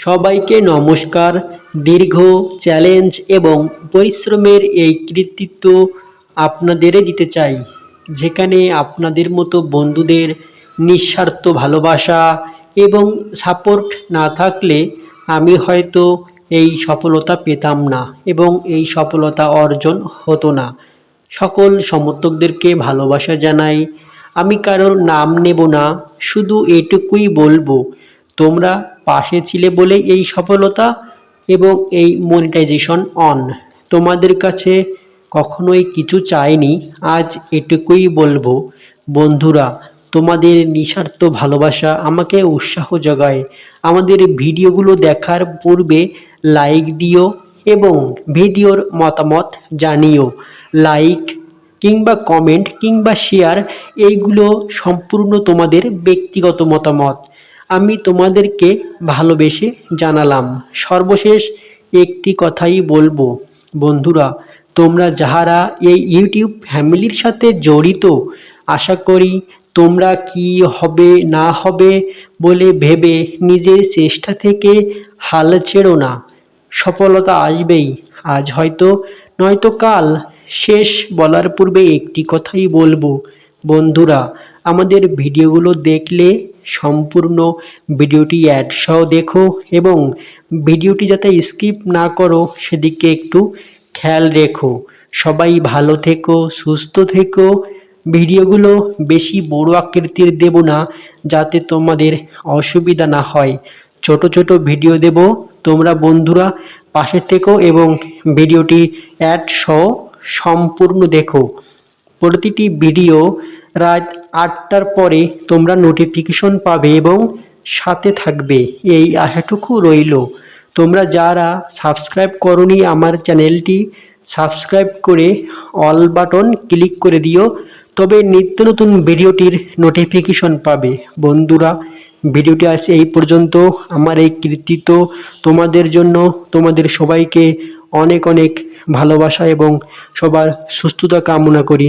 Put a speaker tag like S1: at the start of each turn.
S1: সবাইকে নমস্কার। দীর্ঘ চ্যালেঞ্জ এবং পরিশ্রমের এই কৃতিত্ব আপনাদেরই দিতে চাই, যেখানে আপনাদের মতো বন্ধুদের নিঃস্বার্থ ভালোবাসা এবং সাপোর্ট না থাকলে আমি হয়তো এই সফলতা পেতাম না এবং এই সফলতা অর্জন হতো না। সকল সমর্থকদেরকে ভালোবাসা জানাই। আমি কারোর নাম নেব না, শুধু এটুকুই বলব, তোমরা পাশে ছিলে বলে এই সফলতা এবং এই মনিটাইজেশন অন তোমাদের কাছে কখনোই কিছু চাইনি, আজ এটুকুই বলব। বন্ধুরা, তোমাদের নিঃস্বার্থ ভালোবাসা আমাকে উৎসাহ যোগায়। আমাদের ভিডিওগুলো দেখার পূর্বে লাইক দিও এবং ভিডিওর মতামত জানিও। লাইক কিংবা কমেন্ট কিংবা শেয়ার এইগুলো সম্পূর্ণ তোমাদের ব্যক্তিগত মতামত। আমি তোমাদেরকে ভালোবেসে জানালাম। সর্বশেষ একটি কথাই বলব, বন্ধুরা, তোমরা যাহারা এই ইউটিউব ফ্যামিলির সাথে জড়িত, আশা করি তোমরা কি হবে, না হবে বলে ভেবে নিজের চেষ্টা থেকে হাল ছেড়ো না। সফলতা আসবেই। আজ হয়তো, নয়তো কাল। শেষ বলার পূর্বে একটি কথাই বলব, বন্ধুরা আমাদের ভিডিওগুলো দেখলে সম্পূর্ণ ভিডিওটি অ্যাড সহ দেখো এবং ভিডিওটি যাতে স্কিপ না করো, সেদিকে একটু খেয়াল রেখো। সবাই ভালো থেকো, সুস্থ থেকো। ভিডিওগুলো বেশি বড় আকৃতির দেব না, যাতে তোমাদের অসুবিধা না হয়। ছোট ছোট ভিডিও দেব, তোমরা বন্ধুরা পাশে থেকো এবং ভিডিওটি অ্যাড সহ সম্পূর্ণ দেখো। প্রতিটি ভিডিও রাত আটটার পরে তোমরা নোটিফিকেশন পাবে এবং সাথে থাকবে। এই আশাটুকু রইল। তোমরা যারা সাবস্ক্রাইব করনি আমার চ্যানেলটি সাবস্ক্রাইব করে অল বাটন ক্লিক করে দিও। তবে নিত্য নতুন ভিডিওটির নোটিফিকেশন পাবে। বন্ধুরা, ভিডিওটি আজ এই পর্যন্ত। আমার এই কৃতিত্ব তোমাদের জন্য, তোমাদের সবাইকে অনেক অনেক ভালোবাসা এবং সবার সুস্থতা কামনা করি।